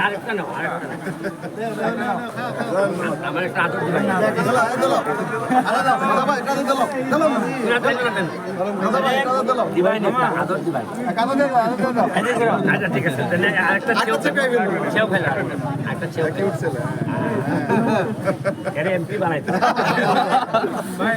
আরেকটা নাও আমার একটা আদর দিবেন। দিবাই না আদর দিবাই আচ্ছা ঠিক আছে আরেকটা চেউ খেলা একটা চেউ খেলা এমপি বানাইতে ভাই